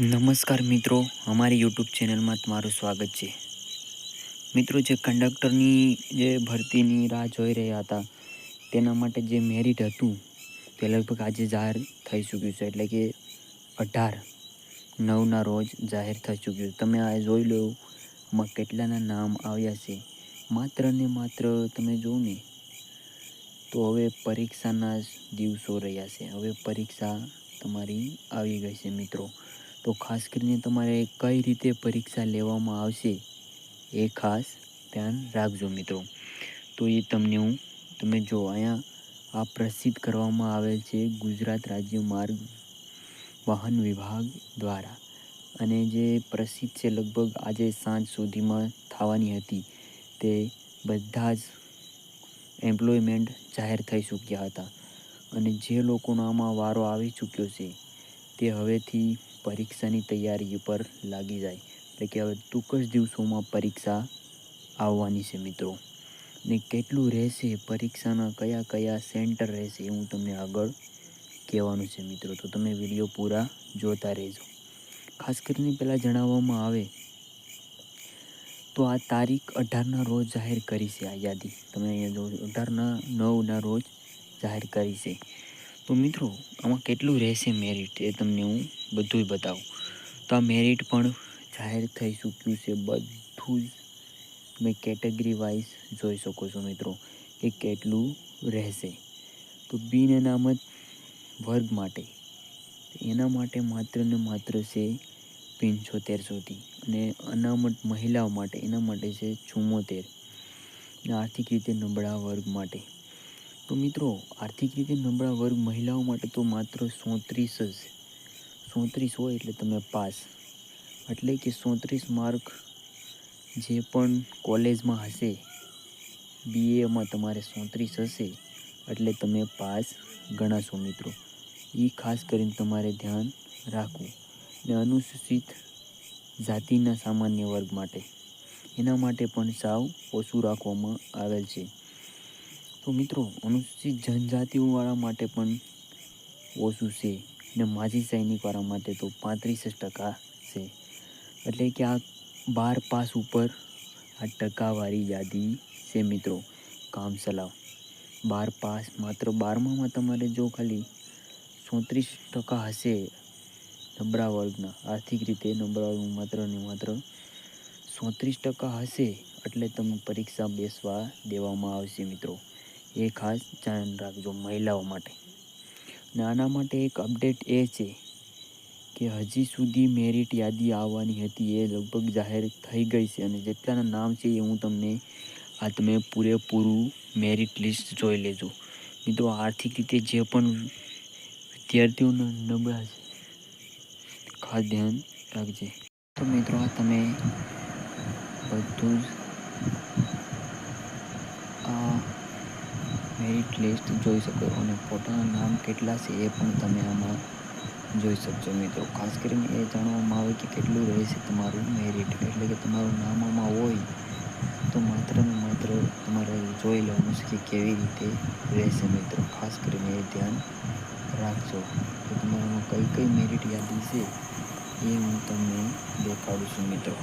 નમસ્કાર મિત્રો, અમારી યુટ્યુબ ચેનલમાં તમારું સ્વાગત છે. મિત્રો, જે કંડક્ટરની જે ભરતીની રાહ જોઈ રહ્યા હતા, તેના માટે જે મેરિટ હતું, તે લગભગ આજે જાહેર થઈ ચૂક્યું છે. એટલે કે અઢાર, નવના રોજ જાહેર થઈ ચૂક્યું તમે આ જોઈ લો, આમાં કેટલાના નામ આવ્યા છે. માત્ર ને માત્ર તમે જોવો ને, તો હવે પરીક્ષાના દિવસો રહ્યા છે. હવે પરીક્ષા તમારી આવી ગઈ છે મિત્રો. તો ખાસ કરીને તમારે કઈ રીતે પરીક્ષા લેવામાં આવશે એ ખાસ ધ્યાન રાખજો મિત્રો. તો એ તમને હું, તમે જો અહીંયા આ પ્રસિદ્ધ કરવામાં આવેલ છે ગુજરાત રાજ્ય માર્ગ વાહન વિભાગ દ્વારા. અને જે પ્રસિદ્ધ છે લગભગ આજે સાંજ સુધીમાં થવાની હતી તે બધા જ એમ્પ્લોયમેન્ટ જાહેર થઈ ચૂક્યા હતા. અને જે લોકોનો આમાં વારો આવી ચૂક્યો છે તે હવેથી પરીક્ષાની તૈયારી ઉપર લાગી જાય. એટલે કે હવે ટૂંક જ દિવસોમાં પરીક્ષા આવવાની છે મિત્રો. ને કેટલું રહેશે, પરીક્ષાના કયા કયા સેન્ટર રહેશે એ હું તમને આગળ કહેવાનું છે મિત્રો. તો તમે વીડિયો પૂરા જોતા રહેજો. ખાસ કરીને પહેલાં જણાવવામાં આવે તો આ તારીખ અઢારના રોજ જાહેર કરી છે આ યાદી. તમે અહીંયા જો અઢારના નવના રોજ જાહેર કરી છે. તો મિત્રો, આમાં કેટલું રહેશે મેરિટ એ તમને હું બધું બતાવું. તો આ મેરિટ પણ જાહેર થઈ ચૂક્યું છે. બધું જ તમે કેટેગરી વાઇઝ જોઈ શકો છો મિત્રો કે કેટલું રહેશે. તો બિન અનામત વર્ગ માટે. એના માટે માત્ર ને માત્ર છે પંચોતેર સુધી અને અનામત મહિલાઓ માટે, એના માટે છે ચુમ્મોતેર આર્થિક રીતે નબળા વર્ગ માટે. તો મિત્રો, આર્થિક રીતે નબળા વર્ગ મહિલાઓ માટે તો માત્ર સોત્રીસ જ સોત્રીસ હોય એટલે તમે પાસ. એટલે કે સોત્રીસ માર્ક જે પણ કોલેજમાં હશે બીએમાં તમારે સોત્રીસ હશે, એટલે તમે પાસ ગણાશો મિત્રો. એ ખાસ કરીને તમારે ધ્યાન રાખવું. ને અનુસૂચિત જાતિના સામાન્ય વર્ગ માટે. એના માટે પણ સાવ ઓછું રાખવામાં આવેલ છે. તો મિત્રો, અનુસૂચિત જનજાતિઓવાળા માટે પણ ઓછું છે. ને માજી સૈનિકવાળા માટે તો પાંત્રીસ ટકા છે. એટલે કે આ બાર પાસ ઉપર આ ટકાવારી યાદી છે મિત્રો. કામ ચલાવ. બાર પાસ માત્ર બારમામાં તમારે જો ખાલી ચોત્રીસ ટકા હશે નબળા વર્ગના. આર્થિક રીતે નબળા વર્ગનું માત્ર ને માત્ર ચોત્રીસ ટકા હશે એટલે તમે પરીક્ષા બેસવા દેવામાં આવશે મિત્રો. એ ખાસ ધ્યાન રાખજો મહિલાઓ માટે. ને આના માટે એક અપડેટ એ છે કે હજી સુધી મેરિટ યાદી આવવાની હતી એ લગભગ જાહેર થઈ ગઈ છે અને જેટલાના નામ છે એ હું તમને આ તમે પૂરેપૂરું મેરિટ લિસ્ટ જોઈ લેજો. મિત્રો, આર્થિક રીતે જે પણ વિદ્યાર્થીઓના નબળા છે, ખાસ ધ્યાન રાખજે. તો મિત્રો, આ તમે બધું જ આ મેરિટ લિસ્ટ જોઈ શકો અને પોતાના નામ કેટલા છે એ પણ તમે આમાં જોઈ શકશો મિત્રો. ખાસ કરીને એ જાણવામાં આવે કે કેટલું રહેશે તમારું મેરિટ એટલે કે તમારું નામ આમાં હોય તો માત્ર ને માત્ર તમારે જોઈ લેવાનું છે કે કેવી રીતે રહેશે મિત્રો. ખાસ કરીને એ ધ્યાન રાખજો. તો તમારામાં કઈ કઈ મેરિટ યાદી છે એ હું તમને દેખાડું છું મિત્રો.